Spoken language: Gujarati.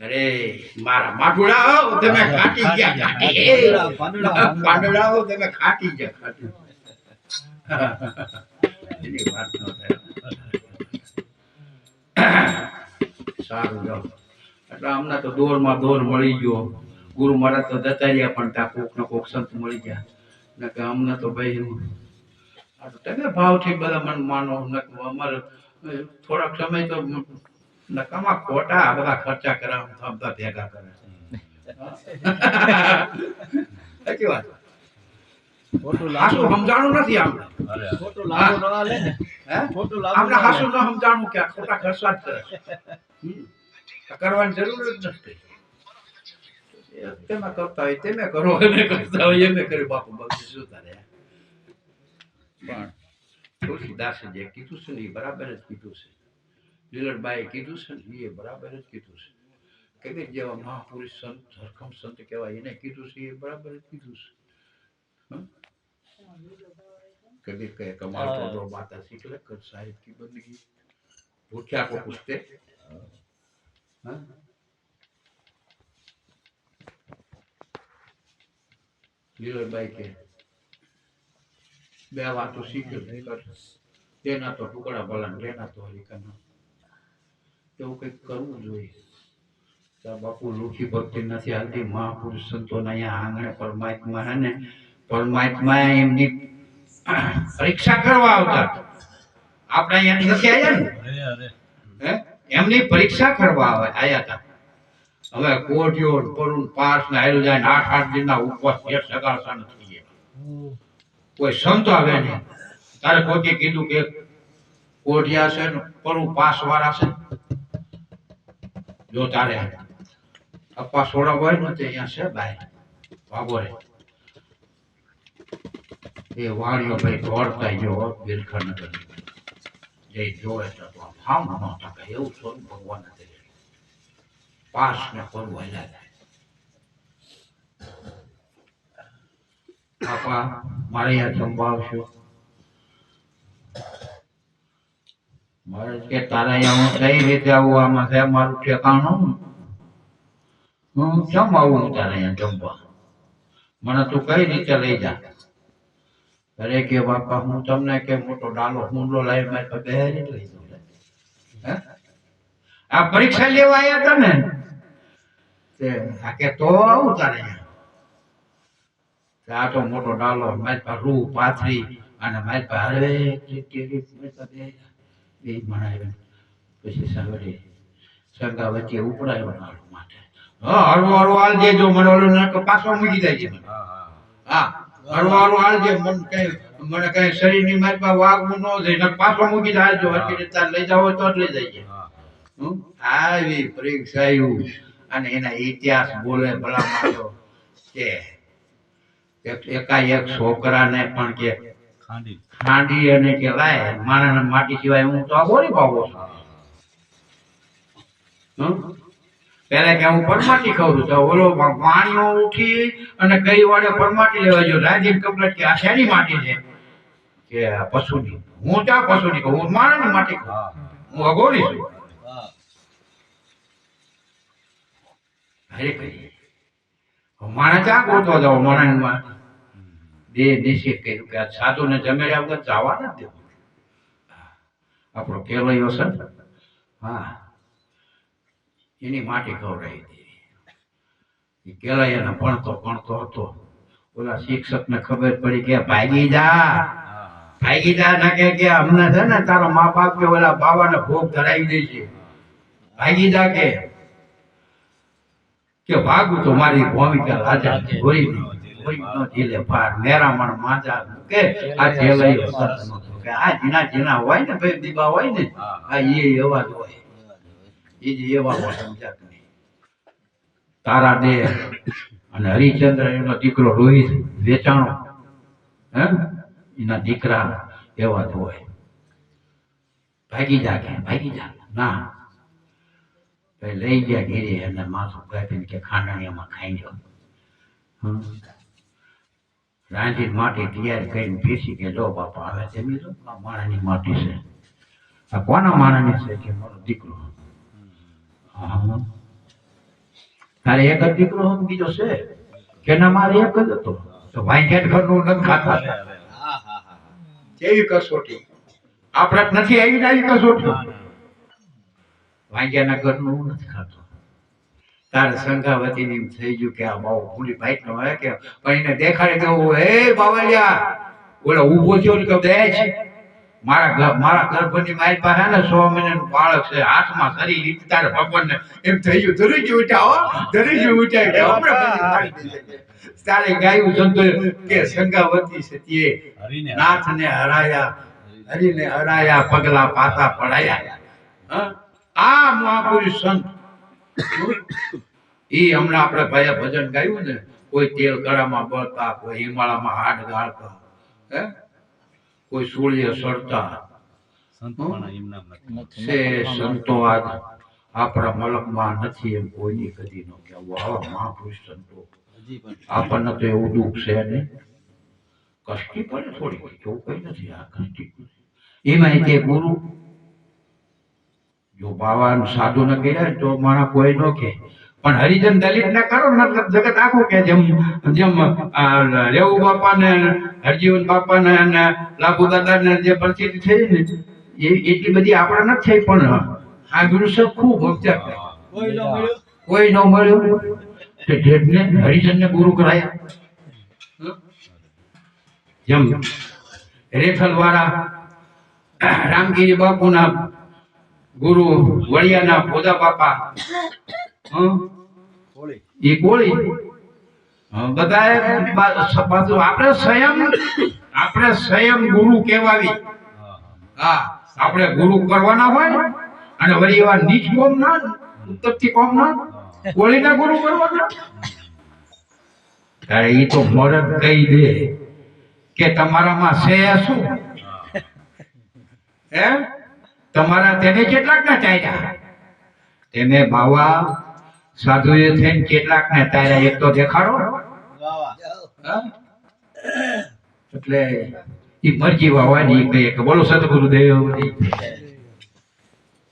અરે મારા માટુડા તમે ખાટી ગયા ખાટી. હો તમે ખાટી ગયા ખાટી. એની વાત ન થાય. સારું જાઓ. એટલે હમણાં તો દોરમાં દોર મળી ગયો. ગુરુ મહારાજ તો જતા રહ્યા પણ ત્યાં કોક ને કોક સંત મળી ગયા. ને કે અમને તો ભાઈ તમે ભાવથી બધા મન માનો અમારે થોડાક સમય તો નકામા ખોટા આ બધા ખર્ચા કરાવે તો બધા ભેગા કરે સાચી વાત ખોટું હાસુ લાગુ સમજાણું નથી આમને ખોટું લાગુ ન હાલે ને હે ખોટું લાગુ આમને ન હાસુ હાલે. ન સમજાણું કે આ ખોટા ખર્ચા જ કરે હમ. આ કરવાની જરૂર જ નથી એ તમે કરતા હોય તમે કરો અમે કરતા હોય એમે કરે બાપુ બાપુ શું તારે પણ તુલસીદાસે જે કીધું છે ને એ બરાબર જ કીધું છે લીલટભાઈએ કીધું છે ને એ બરાબર જ કીધું છે કે કે જેવા મહાપુરુષ સંત હરખમ સંત કહેવાય એને કીધું છે એ બરાબર જ કીધું છે કદી કહે કમાલ તો માતા શીખલે કર સાહેબ કી બંદગી ભૂખ્યા કો પૂછતે હા લીલટભાઈ કે બે વાતો શીખ્યો તેના તો ટુકડા ભલા તેના તો હરિકાના એવું કંઈક કરવું જોઈએ. બાપુ લુખી ભક્તિ નથી હાલતી. મહાપુરુષ સંતોના અહીંયા આંગણે પરમાત્મા હે ને પરમાત્મા એમની પરીક્ષા કરવા આવતા. આપણે અહીંયા નથી આવ્યા ને? એમની પરીક્ષા કરવા આવે આયા હતા હવે કોટિયો પરુણ પાસ ને હાલ્યું જાય આઠ આઠ દિનના ઉપવાસ એક સગાસા નથી ગયા કોઈ સંત આવે નહીં તારે કોઈ કીધું કે કોઠિયા છે ને પરું પાસ વાળા છે જો તારે અપ્પા હોય ને તે અહીંયા છે બાય. બાબોરે એ વાળીઓ ભાઈ દોડતા જો બિલખંડ જે જોવે તો ફામ ન ટકે. એવું સોન ભગવાન તે પાસ ને કરવું એના થાય. બાપા, મારે અહીંયા આવશો. કે તારા અહીંયા હું કઈ રીતે આવું? આમાં છે મારું ઠેકાણું? હું કેમ આવું હું તારા અહીંયા જમવા? મને તું કઈ રીતે લઈ જા? અરે કે બાપા, હું તમને કે મોટો ડાલો હુંડો લાવી મારી પાસે બેહારી લઈ જાઉં. હે? આ પરીક્ષા લેવા આવ્યા હતા ને? તે આ કે તો આવું તારે આ તો મોટો ડાલો, મારી પાસે રૂ, પાથરી, અને મારી પાસે હરે કેરી જ બે પછી સવારે સંગા વચ્ચે ઉપડાયો નાળો માટે હા હળવો હળવો હાલજે જો મને ઓલો નરક પાછો મૂકી જાય છે મને. હા, હળવો હળવો હાલ હાલજે મને કઈ મને કઈ શરીરની મારી પાસે ન જાય પાછો મૂકી જાય જો હરકી તાર લઈ જાવ તો જ લઈ જાય છે? આવી પરીક્ષા આવ્યું અને એના ઇતિહાસ બોલે ભલા માણસો કે એક- એકાએક છોકરાને પણ કે ખાંડી. અને માટી સિવાય હું તો બોરી પાવો છું. પેલા કે હું પરમાટી ખાઉં છું. તો ઓલો વાણીઓ ઉઠી અને કઈ વાડે પરમાટી લેવા જો રાજીવ કમ્પ્લેટ કે આ શેની માટી છે? કે આ પશુની. હું ચા પશુની કહું હું માણસની માટી ખાઉં? હું. અઘોરી છું. હા કહીએ માણસ ચા ગોતવા જાવ માણસમાં બે નિશ્ચિત કર્યું કે આ સાધુને જમેડ્યા વગર જવા ના દેવું. આપણો કેલયો છે હા. એની માટી ખવડાવી દીધી. એ ભણતો ભણતો હતો. ઓલા શિક્ષકને ખબર પડી કે ભાગી જા. ભાગી જા ના કે કે અમને છે ને તારા મા બાપ કે ઓલા બાવાને ભોગ ધરાવી દે છે ભાગી જા કે. કે ભાગું તો મારી ભૂમિકા રાજા ગોરી ગોરી નો જીલે પાર મેરામણ માજા કે આ સત નતો કે આ જીના જીના હોય ને ભાઈ દીબા હોય ને આ એ એવા જ હોય. એ જ એવા હોય સમજાત નહીં? તારા દે અને હરિચંદ્ર એનો દીકરો રોહિત વેચાણો હે? એના દીકરા એવા જ હોય. ભાગી જા કે ભાગી જા. ના. લઈ ગયા ઘેરે અને માથું કાપીને કે ખાંડણીયામાં ખાઈ જાઓ. રાંધી માટી તૈયાર કરીને પીસી કે જો બાપા આવે જમી લો આ માણાની માટી છે. આ કોના માણાની છે? કે મારો દીકરો તારે એક જ દીકરો બીજો છે? કે ના મારે એક જ હતો? તો વાંચેટ ઘરનું નથી ખાતા. કેવી કસોટી. આપણે નથી આવી ને આવી કસોટી. વાંગ્યાના ઘરનું નથી ખાતો. તારે સંઘાવતીની એમ થઈ ગયું કે આ બહુ ભૂલી ભાઈ નો હે કે પણ એને દેખાડે કે હું, બાવળિયા ઓલા ઊભો થયો ને કે બે છે મારા મારા ગર્ભની મારી પાસે ને સો મહિનાનું બાળક છે હાથમાં શરીર તારે ભગવાનને એમ થઈ ગયું ધરી ગયું ઉઠાવો હો ધરી ગયું ઉઠ્યા કે હમણાં તારે ગાયું જંતુ કે સંઘાવતી સતીએ નાથને હરાયા હરીને હરાયા પગલા પાછા પડાયા? આ મહાપુરુષ સંત ઈ હમણાં આપણે ભાઈએ ભજન ગાયું ને કોઈ તેલ ગળામાં બળતા કોઈ હિમાળામાં હાડ ગાળતા હે? કોઈ નથી. છે સંતો આજ આપણા મલકમાં નથી એમ કોઈની કદી ન કહેવું આવા મહાપુરુષ સંતો. આપણને તો એવું દુઃખ છે ને કષ્ટી પડે થોડી એવું કઈ નથી આ કષ્ટી એમાં તે ગુરુ જો બાવા સાધુ ન કહે તો માણા કોઈ ન કે પણ હરિજન દલિત ને કરો ને એટલે જગત આખું કે જેમ જેમ રેવુ બાપા ને હરજીવન બાપા ને અને લાભુ દાદા ને જે પરિસ્થિતિ થઈ ને એ એટલી બધી આપણે નથી થઈ પણ આ ગુરુ ખૂબ ન મળ્યું? કોઈ ન મળ્યું. તે ઢેઢને હરિજનને ગુરુ કરાયા. જેમ રેખલ વાળા રામગીરી બાપુના ગુરુ વળિયાના ભોજા બાપા. એ કોળી? બધાએ બા- આપણે સ્વયં આપણે સ્વયં ગુરુ કહેવાવી. હા આપણે ગુરુ કરવાના હોય અને વળી એવા નીચ કોમ ના ઉત્તરથી કોમ ના કોળીના ગુરુ કરવાના. ત્યારે એ તો મરદ કહી દે કે તમારામાં છે શું? હે? તમારા તેને કેટલાક ના ચાલ્યા તેને બાવા સાધુએ થઈને કેટલાક ને તાર્યા એક તો દેખાડો? એટલે એ મરજી વાવાની કહે કે બોલો સદગુરુદેવ.